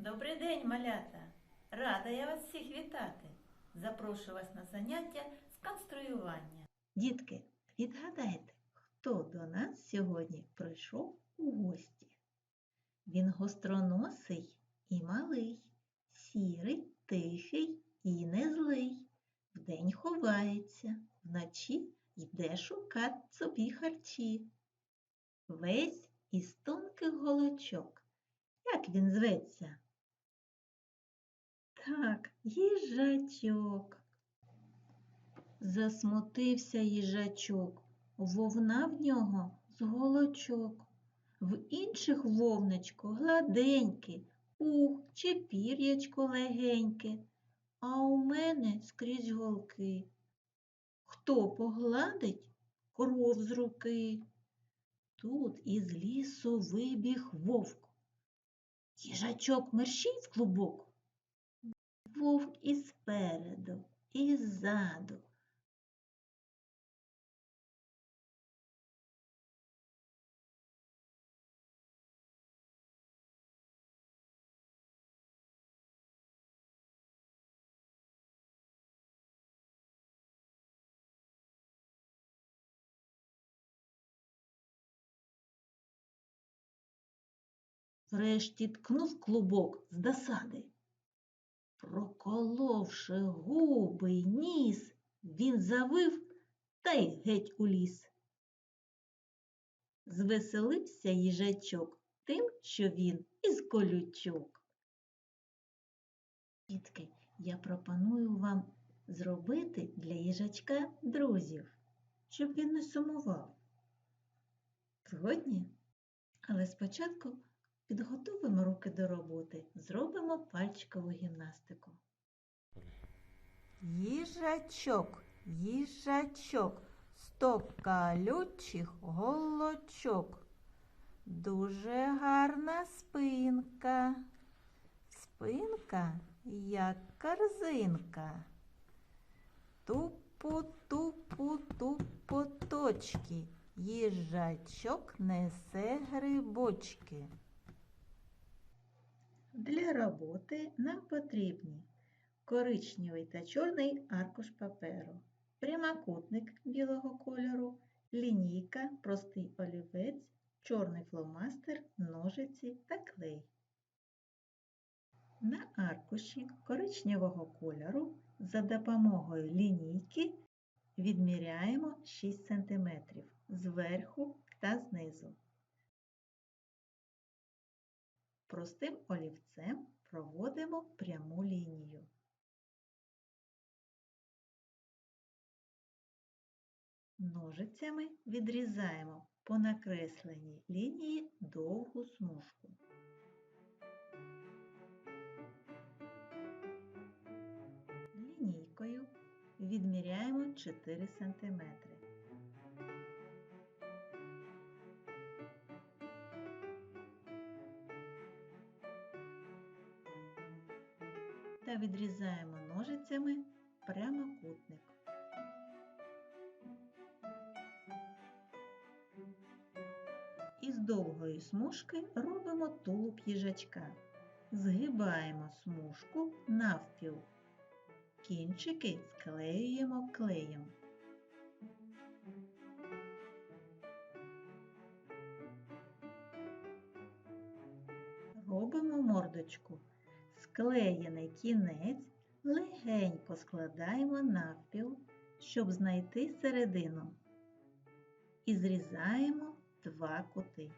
Добрий день, малята! Рада я вас всіх вітати. Запрошую вас на заняття з конструювання. Дітки, відгадайте, хто до нас сьогодні прийшов у гості? Він гостроносий і малий, сірий, тихий і не злий. Вдень ховається, вночі йде шукати собі харчі. Весь із тонких голочок. Як він зветься? Так, їжачок. Засмутився їжачок, вовна в нього з голочок. В інших вовночко гладеньке, пух чи пір'ячко легеньке, а у мене скрізь голки. Хто погладить кров з руки? Тут із лісу вибіг вовк. Їжачок мерщій в клубок. Вовк і спереду, і ззаду. Врешті ткнув клубок з досади. Проколовши губи й ніс, він завив та й геть у ліс. Звеселився їжачок тим, що він із колючок. Дітки, я пропоную вам зробити для їжачка друзів, щоб він не сумував. Згодні? Але спочатку підготуємо руки до роботи, зробимо пальчикову гімнастику. Їжачок, їжачок, сто колючих голочок. Дуже гарна спинка. Спинка, як корзинка. Тупу-тупу тупоточки. Їжачок несе грибочки. Для роботи нам потрібні коричневий та чорний аркуш паперу, прямокутник білого кольору, лінійка, простий олівець, чорний фломастер, ножиці та клей. На аркуші коричневого кольору за допомогою лінійки відміряємо 6 см зверху та знизу. Простим олівцем проводимо пряму лінію. Ножицями відрізаємо по накресленій лінії довгу смужку. Лінійкою відміряємо 4 см. Та відрізаємо ножицями прямокутник. Із довгої смужки робимо тулуб їжачка. Згибаємо смужку навпіл. Кінчики склеюємо клеєм. Робимо мордочку. Склеєний кінець легенько складаємо навпіл, щоб знайти середину. І зрізаємо два кути.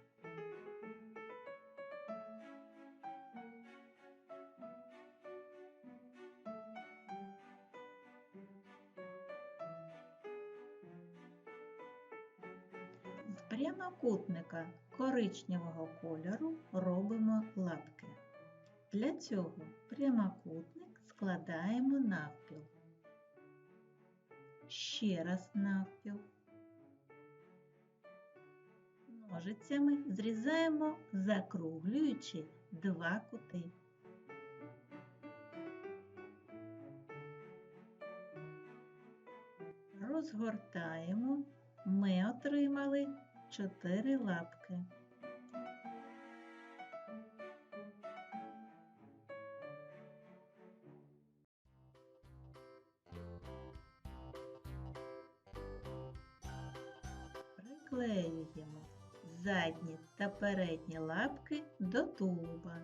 З прямокутника коричневого кольору робимо лапки. Для цього прямокутник складаємо навпіл. Ще раз навпіл. Ножицями зрізаємо, закруглюючи два кути. Розгортаємо, ми отримали чотири лапки. Приклеюємо задні та передні лапки до тулуба.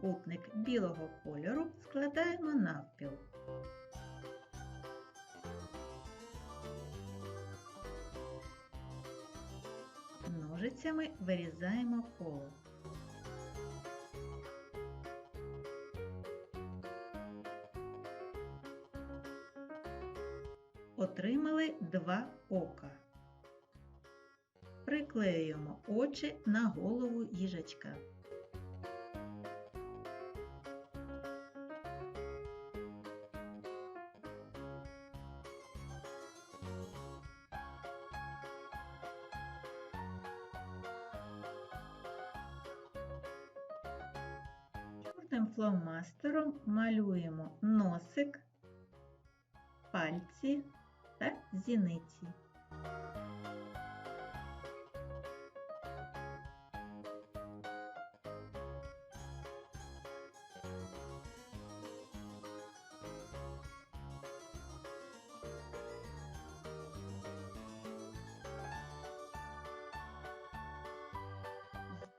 Прямокутник білого кольору складаємо навпіл. Ножицями вирізаємо коло. Отримали два ока. Приклеюємо очі на голову їжачка. Фломастером малюємо носик, пальці та зіниці.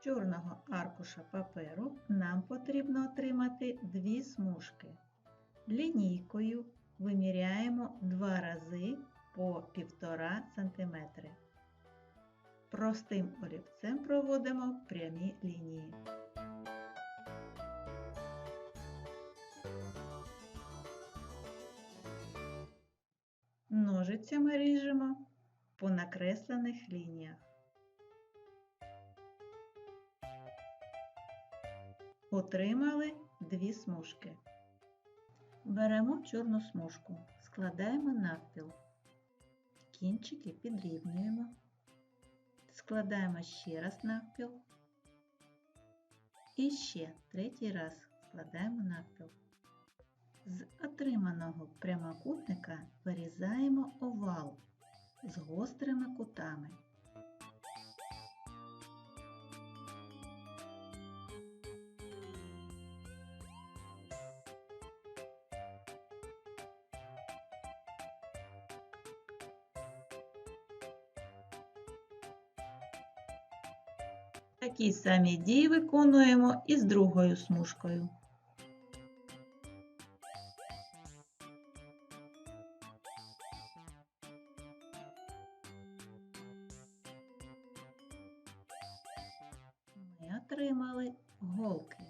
Чорного аркуша паперу нам потрібно отримати дві смужки. Лінійкою виміряємо два рази по 1,5 см. Простим олівцем проводимо прямі лінії. Ножицями ріжемо по накреслених лініях. Отримали дві смужки. Беремо чорну смужку, складаємо навпіл. Кінчики підрівнюємо. Складаємо ще раз навпіл. І ще третій раз складаємо навпіл. З отриманого прямокутника вирізаємо овал з гострими кутами. Такі самі дії виконуємо і з другою смужкою. Ми отримали голки,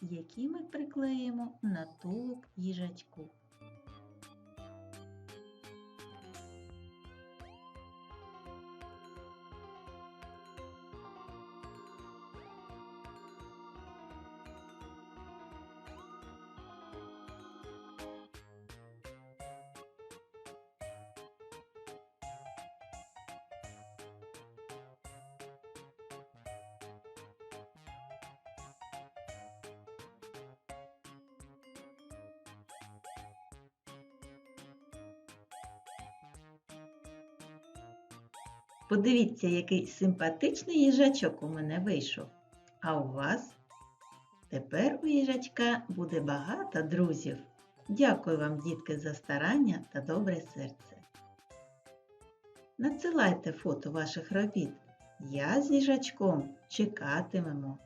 які ми приклеїмо на тулуб їжачку. Подивіться, який симпатичний їжачок у мене вийшов. А у вас? Тепер у їжачка буде багато друзів. Дякую вам, дітки, за старання та добре серце. Надсилайте фото ваших робіт. Я з їжачком чекатимемо.